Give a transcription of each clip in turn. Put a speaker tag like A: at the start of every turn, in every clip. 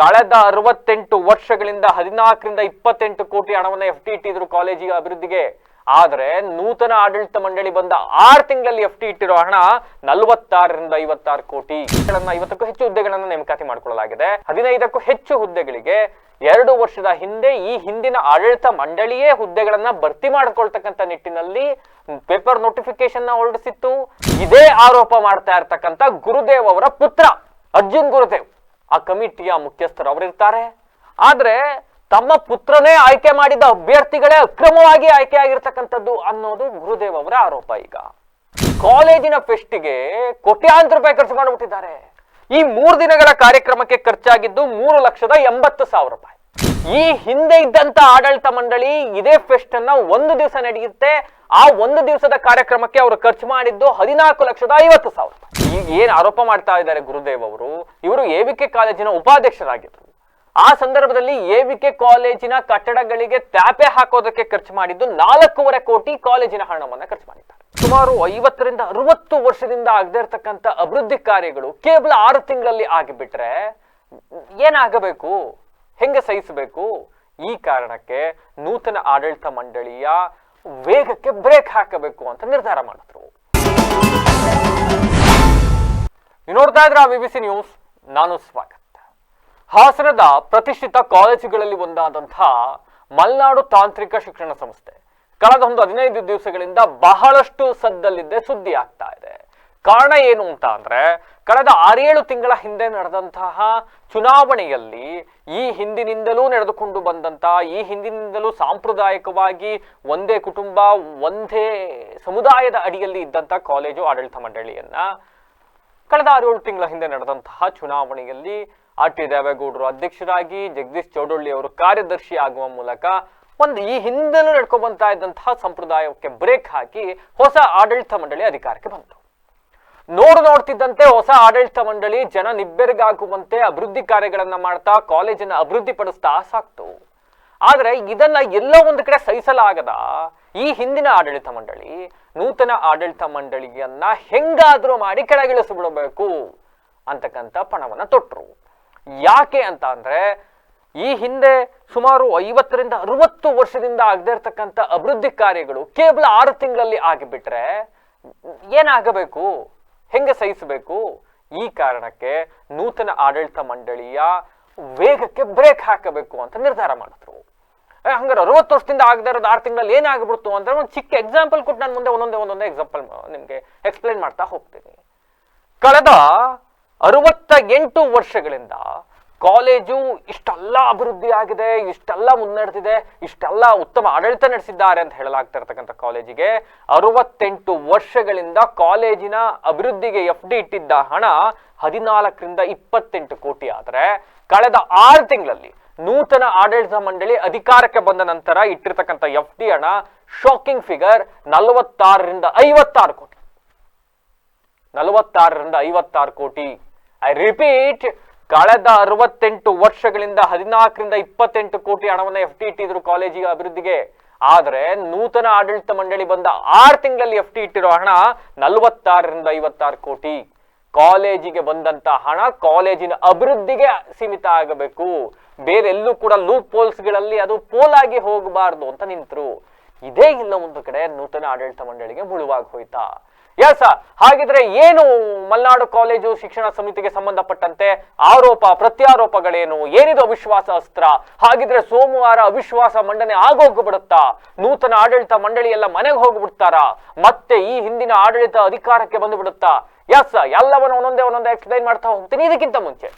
A: ಕಳೆದ ಅರವತ್ತೆಂಟು ವರ್ಷಗಳಿಂದ ಹದಿನಾಲ್ಕರಿಂದ ಇಪ್ಪತ್ತೆಂಟು ಕೋಟಿ ಹಣವನ್ನು ಎಫ್ ಟಿ ಇಟ್ಟಿದ್ರು ಕಾಲೇಜಿಗೆ ಅಭಿವೃದ್ಧಿಗೆ. ಆದ್ರೆ ನೂತನ ಆಡಳಿತ ಮಂಡಳಿ ಬಂದ ಆರು ತಿಂಗಳಲ್ಲಿ ಎಫ್ ಟಿ ಇಟ್ಟಿರೋ ಹಣ ನಲವತ್ತಾರರಿಂದ ಐವತ್ತಾರು ಕೋಟಿ. ಐವತ್ತಕ್ಕೂ ಹೆಚ್ಚು ಹುದ್ದೆಗಳನ್ನು ನೇಮಕಾತಿ ಮಾಡಿಕೊಳ್ಳಲಾಗಿದೆ. ಹದಿನೈದಕ್ಕೂ ಹೆಚ್ಚು ಹುದ್ದೆಗಳಿಗೆ ಎರಡು ವರ್ಷದ ಹಿಂದೆ ಈ ಹಿಂದಿನ ಆಡಳಿತ ಮಂಡಳಿಯೇ ಹುದ್ದೆಗಳನ್ನ ಭರ್ತಿ ಮಾಡಿಕೊಳ್ತಕ್ಕಂಥ ನಿಟ್ಟಿನಲ್ಲಿ ಪೇಪರ್ ನೋಟಿಫಿಕೇಶನ್ನ ಹೊರಡಿಸಿತ್ತು. ಇದೇ ಆರೋಪ ಮಾಡ್ತಾ ಇರ್ತಕ್ಕಂಥ ಗುರುದೇವ್ ಅವರ ಪುತ್ರ ಅರ್ಜುನ್ ಗುರುದೇವ್. ಆ ಕಮಿಟಿಯ ಮುಖ್ಯಸ್ಥರು ಅವರಿರ್ತಾರೆ. ಆದ್ರೆ ತಮ್ಮ ಪುತ್ರನೇ ಆಯ್ಕೆ ಮಾಡಿದ ಅಭ್ಯರ್ಥಿಗಳೇ ಅಕ್ರಮವಾಗಿ ಆಯ್ಕೆ ಆಗಿರ್ತಕ್ಕಂಥದ್ದು ಅನ್ನೋದು ಗುರುದೇವ್ ಅವರ ಆರೋಪ ಈಗ. ಕಾಲೇಜಿನ ಫೆಸ್ಟಿಗೆ ಕೋಟ್ಯಾಂತರ ರೂಪಾಯಿ ಖರ್ಚು ಮಾಡಿಬಿಟ್ಟಿದ್ದಾರೆ. ಈ ಮೂರು ದಿನಗಳ ಕಾರ್ಯಕ್ರಮಕ್ಕೆ ಖರ್ಚಾಗಿದ್ದು ಮೂರು ಲಕ್ಷದ ಎಂಬತ್ತು ಸಾವಿರ ರೂಪಾಯಿ. ಈ ಹಿಂದೆ ಇದ್ದಂತ ಆಡಳಿತ ಮಂಡಳಿ ಇದೇ ಫೆಸ್ಟ್ ಅನ್ನ ಒಂದು ದಿವಸ ನಡೆಯುತ್ತೆ. ಆ ಒಂದು ದಿವಸದ ಕಾರ್ಯಕ್ರಮಕ್ಕೆ ಅವರು ಖರ್ಚು ಮಾಡಿದ್ದು ಹದಿನಾಲ್ಕು ಲಕ್ಷದ ಐವತ್ತು ಸಾವಿರ ಈಗ ಏನ್ ಆರೋಪ ಮಾಡ್ತಾ ಇದ್ದಾರೆ ಗುರುದೇವ್ ಅವರು? ಇವರು ಎ ಕೆ ಕಾಲೇಜಿನ ಉಪಾಧ್ಯಕ್ಷರಾಗಿದ್ರು. ಆ ಸಂದರ್ಭದಲ್ಲಿ ಎ ಕೆ ಕಾಲೇಜಿನ ಕಟ್ಟಡಗಳಿಗೆ ತ್ಯಾಪೆ ಹಾಕೋದಕ್ಕೆ ಖರ್ಚು ಮಾಡಿದ್ದು ನಾಲ್ಕೂವರೆ ಕೋಟಿ ಕಾಲೇಜಿನ ಹಣವನ್ನ ಖರ್ಚು ಮಾಡಿದ್ದಾರೆ. ಸುಮಾರು ಐವತ್ತರಿಂದ ಅರವತ್ತು ವರ್ಷದಿಂದ ಆಗದೇ ಇರತಕ್ಕಂತ ಅಭಿವೃದ್ಧಿ ಕಾರ್ಯಗಳು ಕೇವಲ ಆರು ತಿಂಗಳಲ್ಲಿ ಆಗಿಬಿಟ್ರೆ ಏನಾಗಬೇಕು? ಹೆಂಗೆ ಸಹಿಸಬೇಕು? ಈ ಕಾರಣಕ್ಕೆ ನೂತನ ಆಡಳಿತ ಮಂಡಳಿಯ ವೇಗಕ್ಕೆ ಬ್ರೇಕ್ ಹಾಕಬೇಕು ಅಂತ ನಿರ್ಧಾರ ಮಾಡಿದ್ರು. ನೋಡ್ತಾ ಇದ್ರ ಸಿ ನ್ಯೂಸ್, ನಾನು ಸ್ವಾಗತ. ಹಾಸನದ ಪ್ರತಿಷ್ಠಿತ ಕಾಲೇಜುಗಳಲ್ಲಿ ಒಂದಾದಂತಹ ಮಲ್ನಾಡು ತಾಂತ್ರಿಕ ಶಿಕ್ಷಣ ಸಂಸ್ಥೆ, ಕಳೆದ ಒಂದು ಹದಿನೈದು ದಿವಸಗಳಿಂದ ಬಹಳಷ್ಟು ಸದ್ದಲ್ಲಿದ್ದೆ ಸುದ್ದಿ ಆಗ್ತಾ ಇದೆ. ಕಾರಣ ಏನು ಅಂತ ಅಂದ್ರೆ, ಕಳೆದ ಆರೇಳು ತಿಂಗಳ ಹಿಂದೆ ನಡೆದಂತಹ ಚುನಾವಣೆಯಲ್ಲಿ ಈ ಹಿಂದಿನಿಂದಲೂ ನಡೆದುಕೊಂಡು ಬಂದಂತಹ ಈ ಹಿಂದಿನಿಂದಲೂ ಸಾಂಪ್ರದಾಯಿಕವಾಗಿ ಒಂದೇ ಕುಟುಂಬ, ಒಂದೇ ಸಮುದಾಯದ ಅಡಿಯಲ್ಲಿ ಇದ್ದಂತ ಕಾಲೇಜು ಆಡಳಿತ ಮಂಡಳಿಯನ್ನ ಕಳೆದ ಆರೇಳು ತಿಂಗಳ ಹಿಂದೆ ನಡೆದಂತಹ ಚುನಾವಣೆಯಲ್ಲಿ ಆರ್ ಟಿ ದೇವೇಗೌಡರು ಅಧ್ಯಕ್ಷರಾಗಿ, ಜಗದೀಶ್ ಚೌಡೊಳ್ಳಿ ಅವರು ಕಾರ್ಯದರ್ಶಿ ಆಗುವ ಮೂಲಕ ಒಂದು ಈ ಹಿಂದೆಲೂ ನಡ್ಕೊಬಂತ ಬಂತಾ ಇದ್ದಂತಹ ಸಂಪ್ರದಾಯಕ್ಕೆ ಬ್ರೇಕ್ ಹಾಕಿ ಹೊಸ ಆಡಳಿತ ಮಂಡಳಿ ಅಧಿಕಾರಕ್ಕೆ ಬಂತು. ನೋಡು ನೋಡ್ತಿದ್ದಂತೆ ಹೊಸ ಆಡಳಿತ ಮಂಡಳಿ ಜನ ನಿಬ್ಬೆರಗಾಗುವಂತೆ ಅಭಿವೃದ್ಧಿ ಕಾರ್ಯಗಳನ್ನ ಮಾಡ್ತಾ ಕಾಲೇಜನ್ನ ಅಭಿವೃದ್ಧಿ ಪಡಿಸ್ತಾ ಸಾಕ್ತು. ಆದ್ರೆ ಇದನ್ನ ಎಲ್ಲೋ ಒಂದು ಕಡೆ ಸಹಿಸಲಾಗದ ಈ ಹಿಂದಿನ ಆಡಳಿತ ಮಂಡಳಿ ನೂತನ ಆಡಳಿತ ಮಂಡಳಿಯನ್ನ ಹೆಂಗಾದ್ರೂ ಮಾಡಿ ಕೆಳಗಿಳಿಸಿಬಿಡಬೇಕು ಅಂತಕ್ಕಂಥ ಪಣವನ್ನ ತೊಟ್ಟರು ಯಾಕೆ ಅಂತ ಅಂದ್ರೆ ಈ ಹಿಂದೆ ಸುಮಾರು ಐವತ್ತರಿಂದ ಅರವತ್ತು ವರ್ಷದಿಂದ ಆಗದೆ ಇರ್ತಕ್ಕಂಥ ಅಭಿವೃದ್ಧಿ ಕಾರ್ಯಗಳು ಕೇವಲ ಆರು ತಿಂಗಳಲ್ಲಿ ಆಗಿಬಿಟ್ರೆ ಏನಾಗಬೇಕು? ಹೆಂಗೆ ಸಹಿಸಬೇಕು? ಈ ಕಾರಣಕ್ಕೆ ನೂತನ ಆಡಳಿತ ಮಂಡಳಿಯ ವೇಗಕ್ಕೆ ಬ್ರೇಕ್ ಹಾಕಬೇಕು ಅಂತ ನಿರ್ಧಾರ ಮಾಡಿದ್ರು. ಹಂಗಾರೆ ಅರವತ್ತು ವರ್ಷದಿಂದ ಆಗದೆ ಇರೋದು ಆರು ತಿಂಗಳಲ್ಲಿ ಏನಾಗ್ಬಿಡ್ತು ಅಂದ್ರೆ ಒಂದು ಚಿಕ್ಕ ಎಕ್ಸಾಂಪಲ್ ಕೊಟ್ಟು ನಾನು ಮುಂದೆ ಒಂದೊಂದೇ ಒಂದೊಂದೇ ಎಕ್ಸಾಂಪಲ್ ನಿಮಗೆ ಎಕ್ಸ್ಪ್ಲೈನ್ ಮಾಡ್ತಾ ಹೋಗ್ತೀನಿ. ಕಳೆದ ಅರವತ್ತ ಎಂಟು ವರ್ಷಗಳಿಂದ ಕಾಲೇಜು ಇಷ್ಟೆಲ್ಲ ಅಭಿವೃದ್ಧಿ ಆಗಿದೆ, ಇಷ್ಟೆಲ್ಲ ಮುನ್ನಡೆದಿದೆ, ಇಷ್ಟೆಲ್ಲ ಉತ್ತಮ ಆಡಳಿತ ನಡೆಸಿದ್ದಾರೆ ಅಂತ ಹೇಳಲಾಗ್ತಾ ಇರ್ತಕ್ಕಂಥ ಕಾಲೇಜಿಗೆ ಅರವತ್ತೆಂಟು ವರ್ಷಗಳಿಂದ ಕಾಲೇಜಿನ ಅಭಿವೃದ್ಧಿಗೆ ಎಫ್ ಡಿ ಇಟ್ಟಿದ್ದ ಹಣ ಹದಿನಾಲ್ಕರಿಂದ ಇಪ್ಪತ್ತೆಂಟು ಕೋಟಿ ಆದರೆ ಕಳೆದ ಆರು ತಿಂಗಳಲ್ಲಿ ನೂತನ ಆಡಳಿತ ಮಂಡಳಿ ಅಧಿಕಾರಕ್ಕೆ ಬಂದ ನಂತರ ಇಟ್ಟಿರ್ತಕ್ಕಂಥ ಎಫ್ ಡಿ ಹಣ ಶಾಕಿಂಗ್ ಫಿಗರ್ ನಲವತ್ತಾರರಿಂದ ಐವತ್ತಾರು ಕೋಟಿ. ನಲವತ್ತಾರರಿಂದ ಐವತ್ತಾರು ಕೋಟಿ. ಐ ರಿಪೀಟ್ ಕಳೆದ ಅರವತ್ತೆಂಟು ವರ್ಷಗಳಿಂದ ಹದಿನಾಲ್ಕರಿಂದ ಇಪ್ಪತ್ತೆಂಟು ಕೋಟಿ ಹಣವನ್ನು ಎಫ್ ಟಿ ಇಟ್ಟಿದ್ರು ಕಾಲೇಜಿಗೆ ಅಭಿವೃದ್ಧಿಗೆ. ಆದ್ರೆ ನೂತನ ಆಡಳಿತ ಮಂಡಳಿ ಬಂದ ಆರು ತಿಂಗಳಲ್ಲಿ ಎಫ್ ಟಿ ಇಟ್ಟಿರೋ ಹಣ ನಲವತ್ತಾರರಿಂದ ಐವತ್ತಾರು ಕೋಟಿ. ಕಾಲೇಜಿಗೆ ಬಂದಂತ ಹಣ ಕಾಲೇಜಿನ ಅಭಿವೃದ್ಧಿಗೆ ಸೀಮಿತ ಆಗಬೇಕು. ಬೇರೆಲ್ಲೂ ಕೂಡ ಲೂಪ್ ಪೋಲ್ಸ್ಗಳಲ್ಲಿ ಅದು ಪೋಲಾಗಿ ಹೋಗಬಾರ್ದು ಅಂತ ನಿಂತರು. ಇದೇ ಇಲ್ಲ ಒಂದು ಕಡೆ ನೂತನ ಆಡಳಿತ ಮಂಡಳಿಗೆ ಮುಳುವಾಗಿ ಹೋಯ್ತಾ. ಎಸ್ ಹಾಗಿದ್ರೆ ಏನು ಮಲ್ನಾಡು ಕಾಲೇಜು ಶಿಕ್ಷಣ ಸಮಿತಿಗೆ ಸಂಬಂಧಪಟ್ಟಂತೆ ಆರೋಪ, ಪ್ರತ್ಯಾರೋಪಗಳೇನು? ಏನಿದು ಅವಿಶ್ವಾಸ ಅಸ್ತ್ರ? ಹಾಗಿದ್ರೆ ಸೋಮವಾರ ಅವಿಶ್ವಾಸ ಮಂಡನೆ ಆಗೋಗ್ಬಿಡುತ್ತಾ ನೂತನ ಆಡಳಿತ ಮಂಡಳಿ ಎಲ್ಲ ಮನೆಗೆ ಹೋಗ್ಬಿಡ್ತಾರಾ ಮತ್ತೆ ಈ ಹಿಂದಿನ ಆಡಳಿತ ಅಧಿಕಾರಕ್ಕೆ ಬಂದು ಬಿಡುತ್ತಾ? ಎಸ್ ಎಲ್ಲವನ್ನು ಒಂದೊಂದೇ ಒಂದೊಂದೇ ಎಕ್ಸ್ಪ್ಲೈನ್ ಮಾಡ್ತಾ ಹೋಗ್ತೀನಿ ಇದಕ್ಕಿಂತ ಮುಂಚೆ.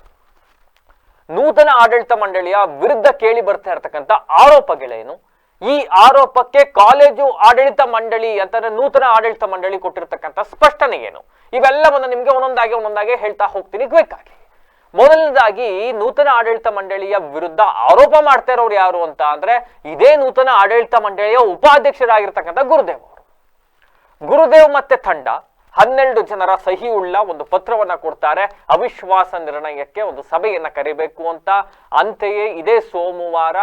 A: ನೂತನ ಆಡಳಿತ ಮಂಡಳಿಯ ವಿರುದ್ಧ ಕೇಳಿ ಬರ್ತಾ ಇರತಕ್ಕಂತ ಆರೋಪಗಳೇನು? ಈ ಆರೋಪಕ್ಕೆ ಕಾಲೇಜು ಆಡಳಿತ ಮಂಡಳಿ ಅಂತಂದ್ರೆ ನೂತನ ಆಡಳಿತ ಮಂಡಳಿ ಕೊಟ್ಟಿರ್ತಕ್ಕಂಥ ಸ್ಪಷ್ಟನೆ ಏನು? ಇವೆಲ್ಲವನ್ನು ನಿಮಗೆ ಒಂದೊಂದಾಗಿ ಒಂದೊಂದಾಗಿ ಹೇಳ್ತಾ ಹೋಗ್ತೀನಿ ಕ್ವಿಕ್ ಆಗಿ ಮೊದಲನೇದಾಗಿ ನೂತನ ಆಡಳಿತ ಮಂಡಳಿಯ ವಿರುದ್ಧ ಆರೋಪ ಮಾಡ್ತಾ ಇರೋರು ಯಾರು ಅಂತ ಅಂದ್ರೆ ಇದೇ ನೂತನ ಆಡಳಿತ ಮಂಡಳಿಯ ಉಪಾಧ್ಯಕ್ಷರಾಗಿರ್ತಕ್ಕಂಥ ಗುರುದೇವ್ ಅವರು. ಗುರುದೇವ್ ಮತ್ತೆ ತಂಡ ಹನ್ನೆರಡು ಜನರ ಸಹಿ ಉಳ್ಳ ಒಂದು ಪತ್ರವನ್ನ ಕೊಡ್ತಾರೆ. ಅವಿಶ್ವಾಸ ನಿರ್ಣಯಕ್ಕೆ ಒಂದು ಸಭೆಯನ್ನ ಕರಿಬೇಕು ಅಂತ. ಅಂತೆಯೇ ಇದೇ ಸೋಮವಾರ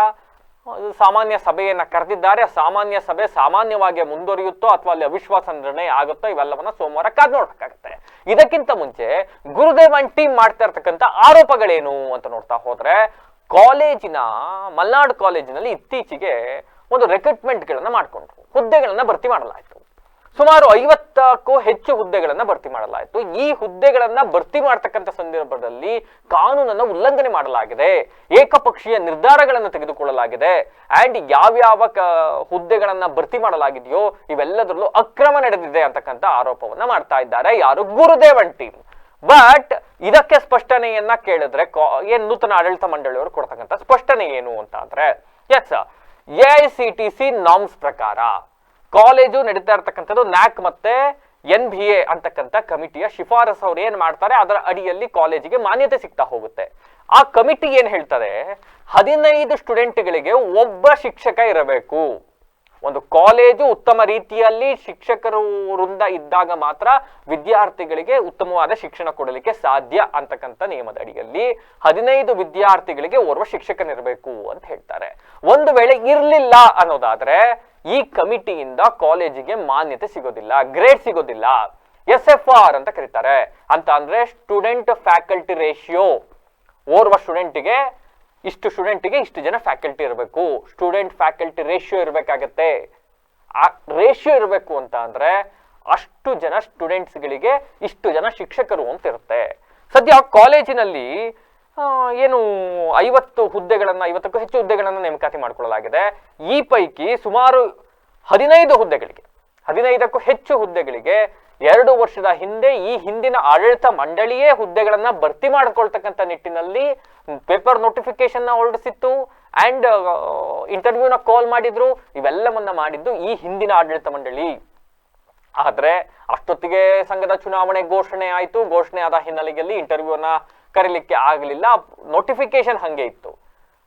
A: ಸಾಮಾನ್ಯ ಸಭೆಯನ್ನ ಕರೆದಿದ್ದಾರೆ. ಸಾಮಾನ್ಯ ಸಭೆ ಸಾಮಾನ್ಯವಾಗಿ ಮುಂದುವರಿಯುತ್ತೋ ಅಥವಾ ಅಲ್ಲಿ ಅವಿಶ್ವಾಸ ನಿರ್ಣಯ ಆಗುತ್ತೋ ಇವೆಲ್ಲವನ್ನ ಸೋಮವಾರ ಕಾದ್ ನೋಡ್ಬೇಕಾಗತ್ತೆ. ಇದಕ್ಕಿಂತ ಮುಂಚೆ ಗುರುದೇವ್ ಅಂಡ್ ಟೀಮ್ ಮಾಡ್ತಾ ಇರ್ತಕ್ಕಂಥ ಆರೋಪಗಳೇನು ಅಂತ ನೋಡ್ತಾ ಹೋದ್ರೆ, ಕಾಲೇಜಿನ, ಮಲ್ನಾಡ್ ಕಾಲೇಜಿನಲ್ಲಿ ಇತ್ತೀಚೆಗೆ ಒಂದು ರೆಕ್ರೂಟ್ಮೆಂಟ್ಗಳನ್ನ ಮಾಡ್ಕೊಂಡ್ರು. ಹುದ್ದೆಗಳನ್ನ ಭರ್ತಿ ಮಾಡಲಾಯಿತು. ಸುಮಾರು ಐವತ್ತಕ್ಕೂ ಹೆಚ್ಚು ಹುದ್ದೆಗಳನ್ನ ಭರ್ತಿ ಮಾಡಲಾಯಿತು. ಈ ಹುದ್ದೆಗಳನ್ನ ಭರ್ತಿ ಮಾಡ್ತಕ್ಕಂಥ ಸಂದರ್ಭದಲ್ಲಿ ಕಾನೂನನ್ನು ಉಲ್ಲಂಘನೆ ಮಾಡಲಾಗಿದೆ. ಏಕಪಕ್ಷೀಯ ನಿರ್ಧಾರಗಳನ್ನು ತೆಗೆದುಕೊಳ್ಳಲಾಗಿದೆ. ಅಂಡ್ ಯಾವ್ಯಾವ ಕ, ಹುದ್ದೆಗಳನ್ನ ಭರ್ತಿ ಮಾಡಲಾಗಿದೆಯೋ ಇವೆಲ್ಲದರಲ್ಲೂ ಅಕ್ರಮ ನಡೆದಿದೆ ಅಂತಕ್ಕಂಥ ಆರೋಪವನ್ನ ಮಾಡ್ತಾ ಇದ್ದಾರೆ. ಯಾರು? ಗುರುದೇವನ್ ಟೀಮ್ ಬಟ್ ಇದಕ್ಕೆ ಸ್ಪಷ್ಟನೆಯನ್ನ ಕೇಳಿದ್ರೆ ಏನ್ ನೂತನ ಆಡಳಿತ ಮಂಡಳಿಯವರು ಕೊಡ್ತಕ್ಕಂಥ ಸ್ಪಷ್ಟನೆ ಏನು ಅಂತ ಅಂದ್ರೆ S A I C T C norms ಪ್ರಕಾರ ಕಾಲೇಜು ನಡೀತಾ ಇರ್ತಕ್ಕಂಥದ್ದು ನ್ಯಾಕ್ ಮತ್ತೆ ಎನ್ ಬಿ ಎ ಅಂತಕ್ಕಂಥ ಕಮಿಟಿಯ ಶಿಫಾರಸು ಅವ್ರು ಏನ್ ಮಾಡ್ತಾರೆ, ಅದರ ಅಡಿಯಲ್ಲಿ ಕಾಲೇಜಿಗೆ ಮಾನ್ಯತೆ ಸಿಗ್ತಾ ಹೋಗುತ್ತೆ. ಆ ಕಮಿಟಿ ಏನ್ ಹೇಳ್ತಾರೆ ಹದಿನೈದು ಸ್ಟೂಡೆಂಟ್ಗಳಿಗೆ ಒಬ್ಬ ಶಿಕ್ಷಕ ಇರಬೇಕು. ಒಂದು ಕಾಲೇಜು ಉತ್ತಮ ರೀತಿಯಲ್ಲಿ ಶಿಕ್ಷಕರು ವೃಂದ ಇದ್ದಾಗ ಮಾತ್ರ ವಿದ್ಯಾರ್ಥಿಗಳಿಗೆ ಉತ್ತಮವಾದ ಶಿಕ್ಷಣ ಕೊಡಲಿಕ್ಕೆ ಸಾಧ್ಯ ಅಂತಕ್ಕಂಥ ನಿಯಮದ ಅಡಿಯಲ್ಲಿ ಹದಿನೈದು ವಿದ್ಯಾರ್ಥಿಗಳಿಗೆ ಓರ್ವ ಶಿಕ್ಷಕನಿರಬೇಕು ಅಂತ ಹೇಳ್ತಾರೆ. ಒಂದು ವೇಳೆ ಇರಲಿಲ್ಲ ಅನ್ನೋದಾದ್ರೆ ಈ ಕಮಿಟಿಯಿಂದ ಕಾಲೇಜಿಗೆ ಮಾನ್ಯತೆ ಸಿಗೋದಿಲ್ಲ, ಗ್ರೇಡ್ ಸಿಗೋದಿಲ್ಲ. ಎಸ್ ಎಫ್ ಆರ್ ಅಂತ ಕರೀತಾರೆ. ಅಂತ ಅಂದ್ರೆ ಸ್ಟೂಡೆಂಟ್ ಫ್ಯಾಕಲ್ಟಿ ರೇಷಿಯೋ ಓರ್ವ ಸ್ಟೂಡೆಂಟಿಗೆ ಇಷ್ಟು ಸ್ಟೂಡೆಂಟಿಗೆ ಇಷ್ಟು ಜನ ಫ್ಯಾಕಲ್ಟಿ ಇರಬೇಕು. ಸ್ಟೂಡೆಂಟ್ ಫ್ಯಾಕಲ್ಟಿ ರೇಷಿಯೋ ಇರಬೇಕಾಗತ್ತೆ. ಆ ರೇಷಿಯೋ ಇರಬೇಕು ಅಂತ ಅಂದ್ರೆ ಅಷ್ಟು ಜನ ಸ್ಟೂಡೆಂಟ್ಸ್ಗಳಿಗೆ ಇಷ್ಟು ಜನ ಶಿಕ್ಷಕರು ಅಂತ ಇರುತ್ತೆ. ಸದ್ಯ ಕಾಲೇಜಿನಲ್ಲಿ ಏನು ಐವತ್ತು ಹುದ್ದೆಗಳನ್ನು, ಐವತ್ತಕ್ಕೂ ಹೆಚ್ಚು ಹುದ್ದೆಗಳನ್ನು ನೇಮಕಾತಿ ಮಾಡಿಕೊಳ್ಳಲಾಗಿದೆ. ಈ ಪೈಕಿ ಸುಮಾರು ಹದಿನೈದು ಹುದ್ದೆಗಳಿಗೆ, ಹದಿನೈದಕ್ಕೂ ಹೆಚ್ಚು ಹುದ್ದೆಗಳಿಗೆ ಎರಡು ವರ್ಷದ ಹಿಂದೆ ಈ ಹಿಂದಿನ ಆಡಳಿತ ಮಂಡಳಿಯೇ ಹುದ್ದೆಗಳನ್ನ ಭರ್ತಿ ಮಾಡಿಕೊಳ್ತಕ್ಕಂಥ ನಿಟ್ಟಿನಲ್ಲಿ ಪೇಪರ್ ನೋಟಿಫಿಕೇಶನ್ನ ಹೊರಡಿಸಿತ್ತು. ಅಂಡ್ ಇಂಟರ್ವ್ಯೂನ ಕಾಲ್ ಮಾಡಿದ್ರು. ಇವೆಲ್ಲವನ್ನ ಮಾಡಿದ್ದು ಈ ಹಿಂದಿನ ಆಡಳಿತ ಮಂಡಳಿ. ಆದ್ರೆ ಅಷ್ಟೊತ್ತಿಗೆ ಸಂಘದ ಚುನಾವಣೆ ಘೋಷಣೆ ಆಯಿತು. ಘೋಷಣೆ ಆದ ಹಿನ್ನೆಲೆಯಲ್ಲಿ ಇಂಟರ್ವ್ಯೂನ ಕರೀಲಿಕ್ಕೆ ಆಗಲಿಲ್ಲ. ನೋಟಿಫಿಕೇಶನ್ ಹಂಗೆ ಇತ್ತು.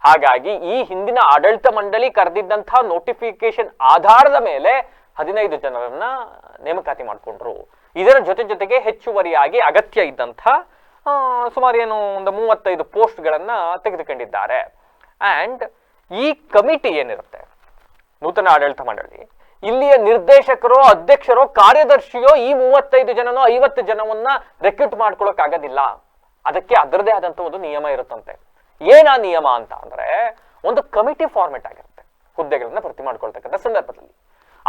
A: ಹಾಗಾಗಿ ಈ ಹಿಂದಿನ ಆಡಳಿತ ಮಂಡಳಿ ಕರೆದಿದ್ದಂತಹ ನೋಟಿಫಿಕೇಶನ್ ಆಧಾರದ ಮೇಲೆ ಹದಿನೈದು ಜನರನ್ನ ನೇಮಕಾತಿ ಮಾಡಿಕೊಂಡ್ರು. ಇದರ ಜೊತೆ ಜೊತೆಗೆ ಹೆಚ್ಚುವರಿಯಾಗಿ ಅಗತ್ಯ ಇದ್ದಂಥ ಸುಮಾರು ಏನು ಒಂದು ಮೂವತ್ತೈದು ಪೋಸ್ಟ್ಗಳನ್ನು ತೆಗೆದುಕೊಂಡಿದ್ದಾರೆ. ಆ್ಯಂಡ್ ಈ ಕಮಿಟಿ ಏನಿರುತ್ತೆ? ನೂತನ ಆಡಳಿತ ಮಂಡಳಿ. ಇಲ್ಲಿಯ ನಿರ್ದೇಶಕರು, ಅಧ್ಯಕ್ಷರು, ಕಾರ್ಯದರ್ಶಿಯೋ ಈ ಮೂವತ್ತೈದು ಜನನೋ ಐವತ್ತು ಜನವನ್ನ ರೆಕ್ರೂಟ್ ಮಾಡ್ಕೊಳಕ್ ಆಗೋದಿಲ್ಲ ಅದಕ್ಕೆ ಅದರದೇ ಆದಂತ ಒಂದು ನಿಯಮ ಇರುತ್ತಂತೆ. ಏನ ನಿಯಮ ಅಂತ ಅಂದ್ರೆ ಒಂದು ಕಮಿಟಿ ಫಾರ್ಮೆಟ್ ಆಗಿರುತ್ತೆ. ಹುದ್ದೆಗಳನ್ನ ಭರ್ತಿ ಮಾಡ್ಕೊಳ್ತಕ್ಕಂಥ ಸಂದರ್ಭದಲ್ಲಿ.